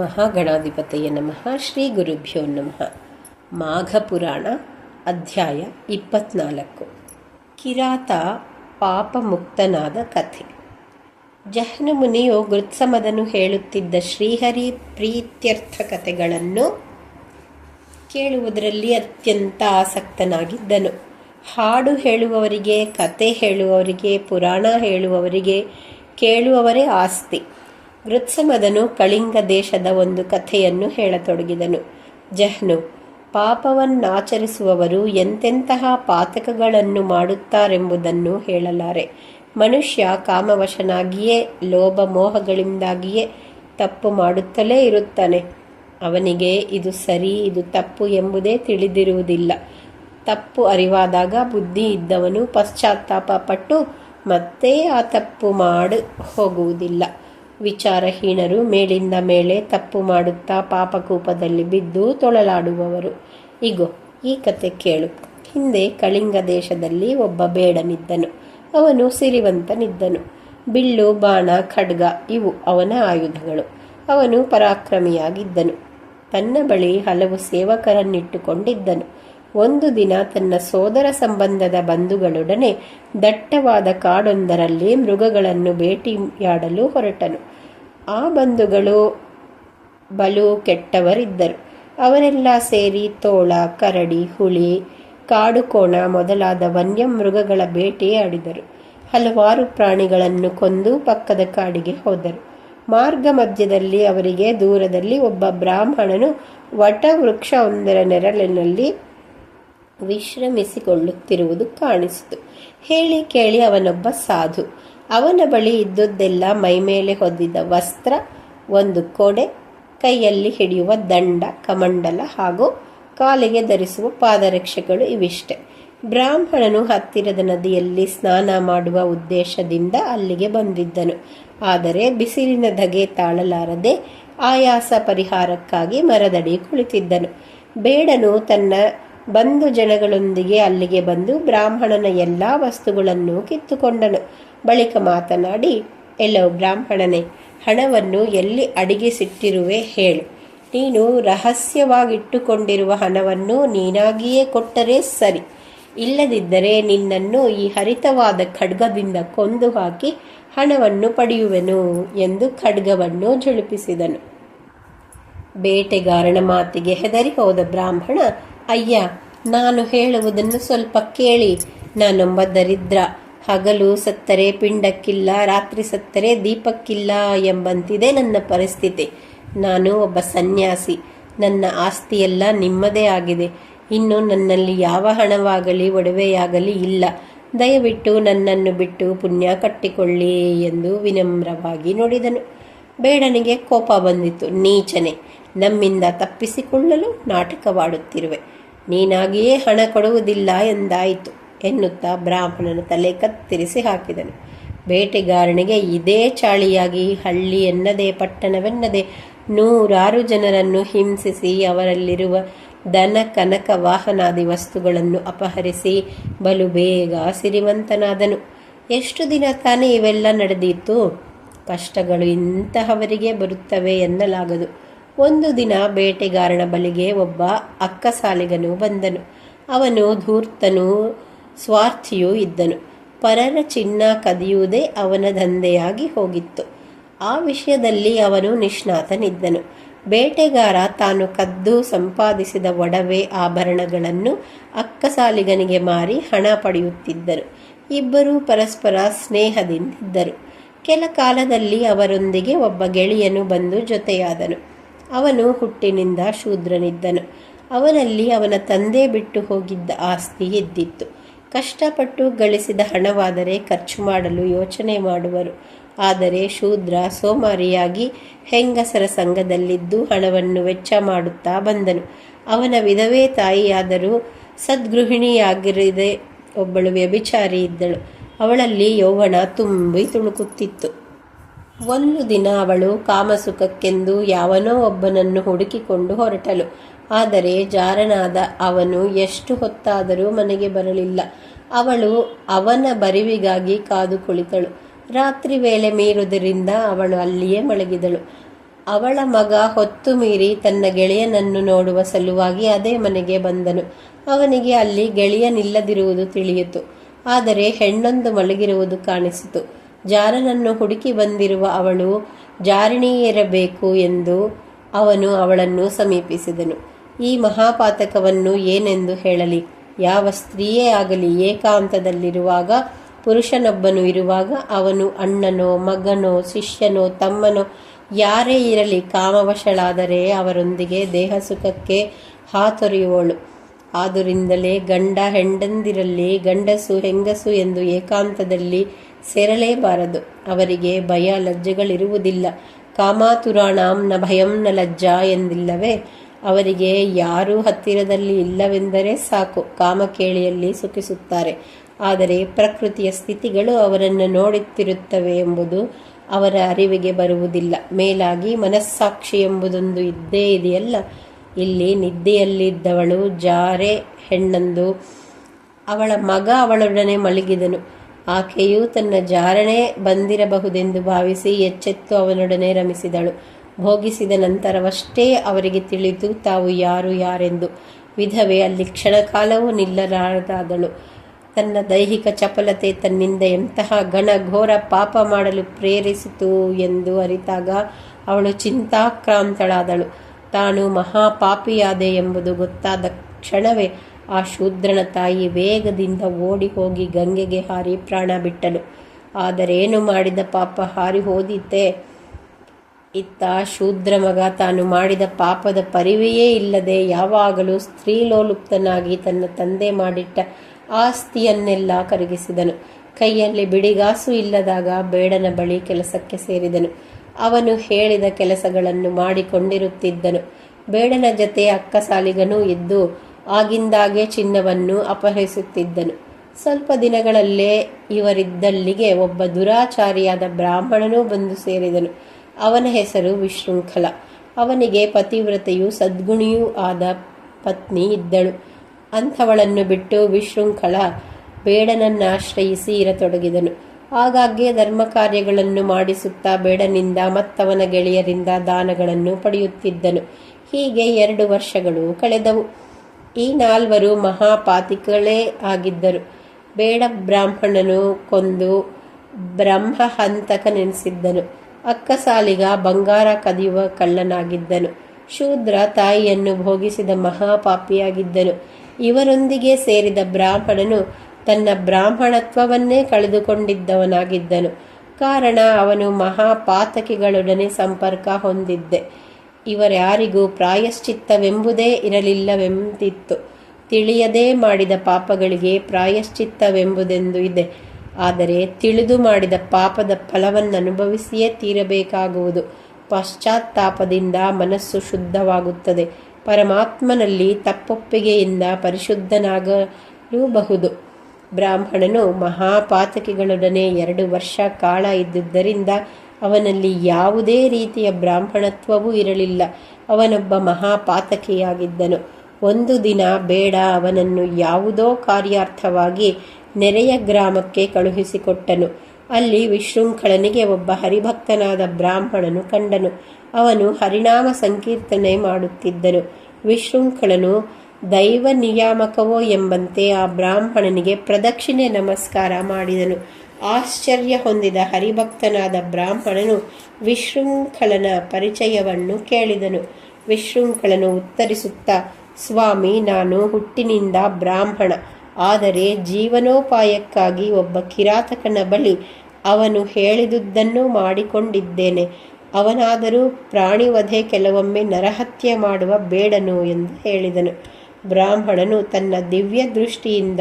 ಮಹಾಗಣಾಧಿಪತಯ ನಮಃ. ಶ್ರೀ ಗುರುಭ್ಯೋ ನಮಃ. ಮಾಘಪುರಾಣ ಅಧ್ಯಾಯ ಇಪ್ಪತ್ನಾಲ್ಕು. ಕಿರಾತ ಪಾಪಮುಕ್ತನಾದ ಕಥೆ. ಜಹ್ನು ಮುನಿಯು ಗೃತ್ಸಮದನು ಹೇಳುತ್ತಿದ್ದ ಶ್ರೀಹರಿ ಪ್ರೀತ್ಯರ್ಥ ಕಥೆಗಳನ್ನು ಕೇಳುವುದರಲ್ಲಿ ಅತ್ಯಂತ ಆಸಕ್ತನಾಗಿದ್ದನು. ಹಾಡು ಹೇಳುವವರಿಗೆ, ಕತೆ ಹೇಳುವವರಿಗೆ, ಪುರಾಣ ಹೇಳುವವರಿಗೆ ಕೇಳುವವರೇ ಆಸ್ತಿ. ಗೃತ್ಸಮದನು ಕಳಿಂಗ ದೇಶದ ಒಂದು ಕಥೆಯನ್ನು ಹೇಳತೊಡಗಿದನು. ಜಹ್ನು, ಪಾಪವನ್ನಾಚರಿಸುವವರು ಎಂತೆಂತಹ ಪಾತಕಗಳನ್ನು ಮಾಡುತ್ತಾರೆಂಬುದನ್ನು ಹೇಳಲಾರೆ. ಮನುಷ್ಯ ಕಾಮವಶನಾಗಿಯೇ ಲೋಭ ಮೋಹಗಳಿಂದಾಗಿಯೇ ತಪ್ಪು ಮಾಡುತ್ತಲೇ ಇರುತ್ತಾನೆ. ಅವನಿಗೆ ಇದು ಸರಿ, ಇದು ತಪ್ಪು ಎಂಬುದೇ ತಿಳಿದಿರುವುದಿಲ್ಲ. ತಪ್ಪು ಅರಿವಾದಾಗ ಬುದ್ಧಿ ಇದ್ದವನು ಪಶ್ಚಾತ್ತಾಪ ಪಟ್ಟು ಮತ್ತೆ ಆ ತಪ್ಪು ಮಾಡು ಹೋಗುವುದಿಲ್ಲ. ವಿಚಾರಹೀನರು ಮೇಲಿಂದ ಮೇಲೆ ತಪ್ಪು ಮಾಡುತ್ತಾ ಪಾಪಕೂಪದಲ್ಲಿ ಬಿದ್ದು ತೊಳಲಾಡುವವರು. ಇಗೋ, ಈ ಕತೆ ಕೇಳು. ಹಿಂದೆ ಕಳಿಂಗ ದೇಶದಲ್ಲಿ ಒಬ್ಬ ಬೇಡನಿದ್ದನು. ಅವನು ಸಿರಿವಂತನಿದ್ದನು. ಬಿಲ್ಲು, ಬಾಣ, ಖಡ್ಗ ಇವು ಅವನ ಆಯುಧಗಳು. ಅವನು ಪರಾಕ್ರಮಿಯಾಗಿದ್ದನು. ತನ್ನ ಬಳಿ ಹಲವು ಸೇವಕರನ್ನಿಟ್ಟುಕೊಂಡಿದ್ದನು. ಒಂದು ದಿನ ತನ್ನ ಸೋದರ ಸಂಬಂಧದ ಬಂಧುಗಳೊಡನೆ ದಟ್ಟವಾದ ಕಾಡೊಂದರಲ್ಲಿ ಮೃಗಗಳನ್ನು ಭೇಟಿಯಾಡಲು ಹೊರಟನು. ಆ ಬಂಧುಗಳು ಬಲು ಕೆಟ್ಟವರಿದ್ದರು. ಅವರೆಲ್ಲ ಸೇರಿ ತೋಳ, ಕರಡಿ ಹುಳಿ ಕಾಡುಕೋಣ ಮೊದಲಾದ ವನ್ಯ ಮೃಗಗಳ ಬೇಟೆಯಾಡಿದರು ಹಲವಾರು ಪ್ರಾಣಿಗಳನ್ನು ಕೊಂದು ಪಕ್ಕದ ಕಾಡಿಗೆ ಹೋದರು. ಮಾರ್ಗ ಮಧ್ಯದಲ್ಲಿ ಅವರಿಗೆ ದೂರದಲ್ಲಿ ಒಬ್ಬ ಬ್ರಾಹ್ಮಣನು ವಟವೃಕ್ಷವೊಂದರ ನೆರಳಿನಲ್ಲಿ ವಿಶ್ರಮಿಸಿಕೊಳ್ಳುತ್ತಿರುವುದು ಕಾಣಿಸಿತು. ಹೇಳಿ ಕೇಳಿ ಅವನೊಬ್ಬ ಸಾಧು. ಅವನ ಬಳಿ ಇದ್ದುದೆಲ್ಲ ಮೈಮೇಲೆ ಹೊದ್ದಿದ್ದ ವಸ್ತ್ರ, ಒಂದು ಕೊಡೆ ಕೈಯಲ್ಲಿ ಹಿಡಿಯುವ ದಂಡ, ಕಮಂಡಲ ಹಾಗೂ ಕಾಲಿಗೆ ಧರಿಸುವ ಪಾದರಕ್ಷೆಗಳು ಇವಿಷ್ಟೆ. ಬ್ರಾಹ್ಮಣನು ಹತ್ತಿರದ ನದಿಯಲ್ಲಿ ಸ್ನಾನ ಮಾಡುವ ಉದ್ದೇಶದಿಂದ ಅಲ್ಲಿಗೆ ಬಂದಿದ್ದನು. ಆದರೆ ಬಿಸಿಲಿನ ಧಗೆ ತಾಳಲಾರದೆ ಆಯಾಸ ಪರಿಹಾರಕ್ಕಾಗಿ ಮರದಡಿ ಕುಳಿತಿದ್ದನು. ಬೇಡನು ತನ್ನ ಬಂಧು ಜನಗಳೊಂದಿಗೆ ಅಲ್ಲಿಗೆ ಬಂದು ಬ್ರಾಹ್ಮಣನ ಎಲ್ಲ ವಸ್ತುಗಳನ್ನು ಕಿತ್ತುಕೊಂಡನು. ಬಳಿಕ ಮಾತನಾಡಿ, ಎಲ್ಲೋ ಬ್ರಾಹ್ಮಣನೇ, ಹಣವನ್ನು ಎಲ್ಲಿ ಅಡಿಗೆಸಿಟ್ಟಿರುವೆ ಹೇಳು. ನೀನು ರಹಸ್ಯವಾಗಿಟ್ಟುಕೊಂಡಿರುವ ಹಣವನ್ನು ನೀನಾಗಿಯೇ ಕೊಟ್ಟರೆ ಸರಿ. ಇಲ್ಲದಿದ್ದರೆ ನಿನ್ನನ್ನು ಈ ಹರಿತವಾದ ಖಡ್ಗದಿಂದ ಕೊಂದು ಹಾಕಿ ಹಣವನ್ನು ಪಡೆಯುವೆನು ಎಂದು ಖಡ್ಗವನ್ನು ಝಳುಪಿಸಿದನು. ಬೇಟೆಗಾರನ ಮಾತಿಗೆ ಹೆದರಿ ಹೋದ ಬ್ರಾಹ್ಮಣ, ಅಯ್ಯ, ನಾನು ಹೇಳುವುದನ್ನು ಸ್ವಲ್ಪ ಕೇಳಿ. ನಾನೊಂಬ ದರಿದ್ರ ಹಗಲು ಸತ್ತರೆ, ಪಿಂಡಕ್ಕಿಲ್ಲ, ರಾತ್ರಿ ಸತ್ತರೆ, ದೀಪಕ್ಕಿಲ್ಲ ಎಂಬಂತಿದೆ ನನ್ನ ಪರಿಸ್ಥಿತಿ. ನಾನು ಒಬ್ಬ ಸನ್ಯಾಸಿ. ನನ್ನ ಆಸ್ತಿಯೆಲ್ಲ ನಿಮ್ಮದೇ ಆಗಿದೆ. ಇನ್ನು ನನ್ನಲ್ಲಿ ಯಾವ ಹಣವಾಗಲಿ, ಒಡವೆಯಾಗಲಿ ಇಲ್ಲ. ದಯವಿಟ್ಟು ನನ್ನನ್ನು ಬಿಟ್ಟು ಪುಣ್ಯ ಕಟ್ಟಿಕೊಳ್ಳಿ ಎಂದು ವಿನಮ್ರವಾಗಿ ನೋಡಿದನು. ಬೇಡನಿಗೆ ಕೋಪ ಬಂದಿತು ನೀಚನೆ. ನಮ್ಮಿಂದ ತಪ್ಪಿಸಿಕೊಳ್ಳಲು ನಾಟಕವಾಡುತ್ತಿರುವೆ. ನೀನಾಗಿಯೇ ಹಣ ಕೊಡುವುದಿಲ್ಲ ಎಂದಾಯಿತು. ಎನ್ನುತ್ತಾ ಬ್ರಾಹ್ಮಣನ ತಲೆ ಕತ್ತರಿಸಿ ಹಾಕಿದನು. ಬೇಟೆಗಾರನಿಗೆ, ಇದೇ ಚಾಳಿಯಾಗಿ, ಹಳ್ಳಿ ಎನ್ನದೆ, ಪಟ್ಟಣವೆನ್ನದೆ, ನೂರಾರು ಜನರನ್ನು ಹಿಂಸಿಸಿ, ಅವರಲ್ಲಿರುವ ದನ, ಕನಕ, ವಾಹನಾದಿ ವಸ್ತುಗಳನ್ನು ಅಪಹರಿಸಿ, ಬಲು ಬೇಗ ಸಿರಿವಂತನಾದನು. ಎಷ್ಟು ದಿನ ತಾನೇ ಇವೆಲ್ಲ ನಡೆದಿತ್ತು ಕಷ್ಟಗಳು ಇಂತಹವರಿಗೆ ಬರುತ್ತವೆ ಎನ್ನಲಾಗದು. ಒಂದು ದಿನ ಬೇಟೆಗಾರನ ಬಳಿಗೆ ಒಬ್ಬ ಅಕ್ಕಸಾಲಿಗನು ಬಂದನು. ಅವನು ಧೂರ್ತನೂ ಸ್ವಾರ್ಥಿಯೂ ಇದ್ದನು. ಪರರ ಚಿನ್ನ ಕದಿಯುವುದೇ ಅವನ ದಂಧೆಯಾಗಿ ಹೋಗಿತ್ತು. ಆ ವಿಷಯದಲ್ಲಿ ಅವನು ನಿಷ್ಣಾತನಿದ್ದನು. ಬೇಟೆಗಾರ ತಾನು ಕದ್ದು ಸಂಪಾದಿಸಿದ ಒಡವೆ ಆಭರಣಗಳನ್ನು ಅಕ್ಕಸಾಲಿಗನಿಗೆ ಮಾರಿ ಹಣ ಪಡೆಯುತ್ತಿದ್ದರು. ಇಬ್ಬರೂ ಪರಸ್ಪರ ಸ್ನೇಹದಿಂದಿದ್ದರು. ಕೆಲ ಕಾಲದಲ್ಲಿ ಅವರೊಂದಿಗೆ ಒಬ್ಬ ಗೆಳೆಯನು ಬಂದು ಜೊತೆಯಾದನು. ಅವನು ಹುಟ್ಟಿನಿಂದ ಶೂದ್ರನಿದ್ದನು. ಅವನಲ್ಲಿ ಅವನ ತಂದೆ ಬಿಟ್ಟು ಹೋಗಿದ್ದ ಆಸ್ತಿ ಇದ್ದಿತ್ತು ಕಷ್ಟಪಟ್ಟು ಗಳಿಸಿದ ಹಣವಾದರೆ ಖರ್ಚು ಮಾಡಲು ಯೋಚನೆ ಮಾಡುವರು. ಆದರೆ ಶೂದ್ರ, ಸೋಮಾರಿಯಾಗಿ ಹೆಂಗಸರ ಸಂಘದಲ್ಲಿದ್ದು ಹಣವನ್ನು ವೆಚ್ಚ ಮಾಡುತ್ತಾ ಬಂದನು. ಅವನ ವಿಧವೇ ತಾಯಿಯಾದರೂ ಸದ್ಗೃಹಿಣಿಯಾಗಿರದೆ ಒಬ್ಬಳು ವ್ಯಭಿಚಾರಿ ಇದ್ದಳು. ಅವಳಲ್ಲಿ ಯೌವನ ತುಂಬಿ ತುಳುಕುತ್ತಿತ್ತು ಒಂದು ದಿನ ಅವಳು ಕಾಮಸುಖಕ್ಕೆಂದು ಯಾವನೋ ಒಬ್ಬನನ್ನು ಹುಡುಕಿಕೊಂಡು ಹೊರಟಳು. ಆದರೆ ಜಾರನಾದ ಅವನು ಎಷ್ಟು ಹೊತ್ತಾದರೂ ಮನೆಗೆ ಬರಲಿಲ್ಲ. ಅವಳು ಅವನ ಬರಿವಿಗಾಗಿ ಕಾದು ಕುಳಿತಳು. ರಾತ್ರಿ ವೇಳೆ ಮೀರುವುದರಿಂದ ಅವಳು ಅಲ್ಲಿಯೇ ಮಲಗಿದಳು. ಅವಳ ಮಗ ಹೊತ್ತು ಮೀರಿ ತನ್ನ ಗೆಳೆಯನನ್ನು ನೋಡುವ ಸಲುವಾಗಿ ಅದೇ ಮನೆಗೆ ಬಂದನು. ಅವನಿಗೆ ಅಲ್ಲಿ ಗೆಳೆಯನಿಲ್ಲದಿರುವುದು ತಿಳಿಯಿತು. ಆದರೆ ಹೆಣ್ಣೊಂದು ಮಲಗಿರುವುದು ಕಾಣಿಸಿತು. ಜಾರನನ್ನು ಹುಡುಕಿ ಬಂದಿರುವ ಅವಳು ಜಾರಿಣಿಯೇರಬೇಕು ಎಂದು ಅವನು ಅವಳನ್ನು ಸಮೀಪಿಸಿದನು. ಈ ಮಹಾಪಾತಕವನ್ನು ಏನೆಂದು ಹೇಳಲಿ? ಯಾವ ಸ್ತ್ರೀಯೇ ಆಗಲಿ ಏಕಾಂತದಲ್ಲಿರುವಾಗ, ಪುರುಷನೊಬ್ಬನು ಇರುವಾಗ ಅವನು ಅಣ್ಣನೋ, ಮಗನೋ, ಶಿಷ್ಯನೋ, ತಮ್ಮನೋ, ಯಾರೇ ಇರಲಿ ಕಾಮವಶಳಾದರೆ ಅವರೊಂದಿಗೆ ದೇಹ ಸುಖಕ್ಕೆ ಹಾತೊರೆಯುವಳು. ಆದುರಿಂದಲೇ ಗಂಡ ಹೆಂಡಂದಿರಲ್ಲಿ ಗಂಡಸು ಹೆಂಗಸು ಎಂದು ಏಕಾಂತದಲ್ಲಿ ಸೇರಲೇಬಾರದು. ಅವರಿಗೆ ಭಯ ಲಜ್ಜೆಗಳಿರುವುದಿಲ್ಲ. ಕಾಮಾತುರಾಣಾಂ ನ ಭಯಂ ನ ಲಜ್ಜಾ ಎಂದಿಲ್ಲವೇ? ಅವರಿಗೆ ಯಾರೂ ಹತ್ತಿರದಲ್ಲಿ ಇಲ್ಲವೆಂದರೆ ಸಾಕು. ಕಾಮಕೇಳಿಯಲ್ಲಿ ಸುಖಿಸುತ್ತಾರೆ. ಆದರೆ ಪ್ರಕೃತಿಯ ಸ್ಥಿತಿಗಳು ಅವರನ್ನು ನೋಡುತ್ತಿರುತ್ತವೆ ಎಂಬುದು ಅವರ ಅರಿವಿಗೆ ಬರುವುದಿಲ್ಲ. ಮೇಲಾಗಿ ಮನಸ್ಸಾಕ್ಷಿ ಎಂಬುದೊಂದು ಇದ್ದೇ ಇದೆಯಲ್ಲ. ಇಲ್ಲಿ ನಿದ್ದೆಯಲ್ಲಿದ್ದವಳು ಜಾರೆ ಹೆಣ್ಣಂದು ಅವಳ ಮಗ ಅವಳೊಡನೆ ಮಲಗಿದನು. ಆಕೆಯು ತನ್ನ ಜಾರಣೆ ಬಂದಿರಬಹುದೆಂದು ಭಾವಿಸಿ ಎಚ್ಚೆತ್ತು ಅವನೊಡನೆ ರಮಿಸಿದಳು. ಭೋಗಿಸಿದ ನಂತರವಷ್ಟೇ ಅವರಿಗೆ ತಿಳಿದು, ತಾವು ಯಾರು ಯಾರೆಂದು. ವಿಧವೆ ಅಲ್ಲಿ ಕ್ಷಣಕಾಲವೂ ನಿಲ್ಲಲಾರದಾದಳು. ತನ್ನ ದೈಹಿಕ ಚಪಲತೆ ತನ್ನಿಂದ ಎಂತಹ ಘನ ಘೋರ ಪಾಪ ಮಾಡಲು ಪ್ರೇರಿಸಿತು ಎಂದು ಅರಿತಾಗ ಅವಳು ಚಿಂತಾಕ್ರಾಂತಳಾದಳು. ತಾನು ಮಹಾಪಾಪಿಯಾದೆ ಎಂಬುದು ಗೊತ್ತಾದ ಕ್ಷಣವೇ ಆ ಶೂದ್ರನ ತಾಯಿ ವೇಗದಿಂದ ಓಡಿ ಹೋಗಿ ಗಂಗೆಗೆ ಹಾರಿ ಪ್ರಾಣ ಬಿಟ್ಟಳು. ಆದರೇನು ಮಾಡಿದ ಪಾಪ ಹಾರಿ ಹೋದೀತೆ? ಇತ್ತ ಶೂದ್ರ ಮಗ ತಾನು ಮಾಡಿದ ಪಾಪದ ಪರಿವೆಯೇ ಇಲ್ಲದೆ ಯಾವಾಗಲೂ ಸ್ತ್ರೀಲೋಲುಪ್ತನಾಗಿ ತನ್ನ ತಂದೆ ಮಾಡಿಟ್ಟ ಆಸ್ತಿಯನ್ನೆಲ್ಲ ಕರಗಿಸಿದನು. ಕೈಯಲ್ಲಿ ಬಿಡಿಗಾಸು ಇಲ್ಲದಾಗ ಬೇಡನ ಬಳಿ ಕೆಲಸಕ್ಕೆ ಸೇರಿದನು. ಅವನು ಹೇಳಿದ ಕೆಲಸಗಳನ್ನು ಮಾಡಿಕೊಂಡಿರುತ್ತಿದ್ದನು. ಬೇಡನ ಜತೆ ಅಕ್ಕಸಾಲಿಗನೂ ಇದ್ದು ಆಗಿಂದಾಗೆ ಚಿನ್ನವನ್ನು ಅಪಹರಿಸುತ್ತಿದ್ದನು. ಸ್ವಲ್ಪ ದಿನಗಳಲ್ಲೇ ಇವರಿದ್ದಲ್ಲಿಗೆ ಒಬ್ಬ ದುರಾಚಾರಿಯಾದ ಬ್ರಾಹ್ಮಣನೂ ಬಂದು ಸೇರಿದನು. ಅವನ ಹೆಸರು ವಿಶೃಂಖಲ. ಅವನಿಗೆ ಪತಿವ್ರತೆಯು ಸದ್ಗುಣಿಯೂ ಆದ ಪತ್ನಿ ಇದ್ದಳು. ಅಂಥವಳನ್ನು ಬಿಟ್ಟು ವಿಶೃಂಖಲ ಬೇಡನನ್ನಾಶ್ರಯಿಸಿ ಇರತೊಡಗಿದನು. ಆಗಾಗ್ಗೆ ಧರ್ಮ ಕಾರ್ಯಗಳನ್ನು ಮಾಡಿಸುತ್ತಾ ಬೇಡನಿಂದ ಮತ್ತವನ ಗೆಳೆಯರಿಂದ ದಾನಗಳನ್ನು ಪಡೆಯುತ್ತಿದ್ದನು. ಹೀಗೆ ಎರಡು ವರ್ಷಗಳು ಕಳೆದವು. ಈ ನಾಲ್ವರು ಮಹಾಪಾತಿಗಳೇ ಆಗಿದ್ದರು. ಬೇಡ ಬ್ರಾಹ್ಮಣನು ಕೊಂದು ಬ್ರಹ್ಮಹಂತಕನೆನಿಸಿದ್ದನು ಅಕ್ಕಸಾಲಿಗ ಬಂಗಾರ ಕದಿಯುವ ಕಳ್ಳನಾಗಿದ್ದನು. ಶೂದ್ರ ತಾಯಿಯನ್ನು ಭೋಗಿಸಿದ ಮಹಾಪಾಪಿಯಾಗಿದ್ದನು. ಇವರೊಂದಿಗೆ ಸೇರಿದ ಬ್ರಾಹ್ಮಣನು ತನ್ನ ಬ್ರಾಹ್ಮಣತ್ವವನ್ನೇ ಕಳೆದುಕೊಂಡಿದ್ದವನಾಗಿದ್ದನು. ಕಾರಣ ಅವನು ಮಹಾಪಾತಕಿಗಳೊಡನೆ ಸಂಪರ್ಕ ಹೊಂದಿದ್ದೆ. ಇವರ್ಯಾರಿಗೂ ಪ್ರಾಯಶ್ಚಿತ್ತವೆಂಬುದೇ ಇರಲಿಲ್ಲವೆಂದಿತ್ತು ತಿಳಿಯದೇ ಮಾಡಿದ ಪಾಪಗಳಿಗೆ ಪ್ರಾಯಶ್ಚಿತ್ತವೆಂಬುದೆಂದು ಇದೆ. ಆದರೆ ತಿಳಿದು ಮಾಡಿದ ಪಾಪದ ಫಲವನ್ನು ಅನುಭವಿಸಿಯೇ ತೀರಬೇಕಾಗುವುದು. ಪಶ್ಚಾತ್ತಾಪದಿಂದ ಮನಸ್ಸು ಶುದ್ಧವಾಗುತ್ತದೆ. ಪರಮಾತ್ಮನಲ್ಲಿ ತಪ್ಪೊಪ್ಪಿಗೆಯಿಂದ ಪರಿಶುದ್ಧನಾಗಲೂಬಹುದು. ಬ್ರಾಹ್ಮಣನು ಮಹಾಪಾತಕಿಗಳೊಡನೆ ಎರಡು ವರ್ಷ ಕಾಲ ಇದ್ದುದರಿಂದ ಅವನಲ್ಲಿ ಯಾವುದೇ ರೀತಿಯ ಬ್ರಾಹ್ಮಣತ್ವವೂ ಇರಲಿಲ್ಲ. ಅವನೊಬ್ಬ ಮಹಾಪಾತಕಿಯಾಗಿದ್ದನು. ಒಂದು ದಿನ ಬೇಡ, ಅವನನ್ನು ಯಾವುದೋ ಕಾರ್ಯಾರ್ಥವಾಗಿ ನೆರೆಯ ಗ್ರಾಮಕ್ಕೆ ಕಳುಹಿಸಿಕೊಟ್ಟನು. ಅಲ್ಲಿ ವಿಶೃಂಖಳನಿಗೆ ಒಬ್ಬ ಹರಿಭಕ್ತನಾದ ಬ್ರಾಹ್ಮಣನು ಕಂಡನು. ಅವನು ಹರಿನಾಮ ಸಂಕೀರ್ತನೆ ಮಾಡುತ್ತಿದ್ದನು. ವಿಶೃಂಖಳನು ದೈವ ನಿಯಾಮಕವೋ ಎಂಬಂತೆ ಆ ಬ್ರಾಹ್ಮಣನಿಗೆ ಪ್ರದಕ್ಷಿಣೆ ನಮಸ್ಕಾರ ಮಾಡಿದನು. ಆಶ್ಚರ್ಯ ಹೊಂದಿದ ಹರಿಭಕ್ತನಾದ ಬ್ರಾಹ್ಮಣನು ವಿಶೃಂಖಳನ ಪರಿಚಯವನ್ನು ಕೇಳಿದನು. ವಿಶೃಂಖಳನು ಉತ್ತರಿಸುತ್ತಾ, ಸ್ವಾಮಿ, ನಾನು ಹುಟ್ಟಿನಿಂದ ಬ್ರಾಹ್ಮಣ. ಆದರೆ ಜೀವನೋಪಾಯಕ್ಕಾಗಿ ಒಬ್ಬ ಕಿರಾತಕನ ಬಳಿ ಅವನು ಹೇಳಿದುದನ್ನು ಮಾಡಿಕೊಂಡಿದ್ದೇನೆ. ಅವನಾದರೂ ಪ್ರಾಣಿವಧೆ ಕೆಲವೊಮ್ಮೆ ನರಹತ್ಯೆ ಮಾಡುವ ಬೇಡನು ಎಂದು ಹೇಳಿದನು. ಬ್ರಾಹ್ಮಣನು ತನ್ನ ದಿವ್ಯ ದೃಷ್ಟಿಯಿಂದ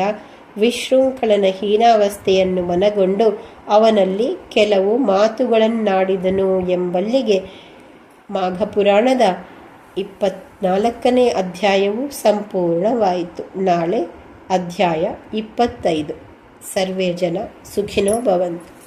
ವಿಶೃಂಖಲನ ಹೀನಾವಸ್ಥೆಯನ್ನು ಮನಗೊಂಡು ಅವನಲ್ಲಿ ಕೆಲವು ಮಾತುಗಳನ್ನಾಡಿದನು ಎಂಬಲ್ಲಿಗೆ ಮಾಘಪುರಾಣದ ಇಪ್ಪತ್ನಾಲ್ಕನೇ ಅಧ್ಯಾಯವು ಸಂಪೂರ್ಣವಾಯಿತು. ನಾಳೆ ಅಧ್ಯಾಯ ಇಪ್ಪತ್ತೈದು. ಸರ್ವೇ ಜನ ಸುಖಿನೋ ಭವಂತು.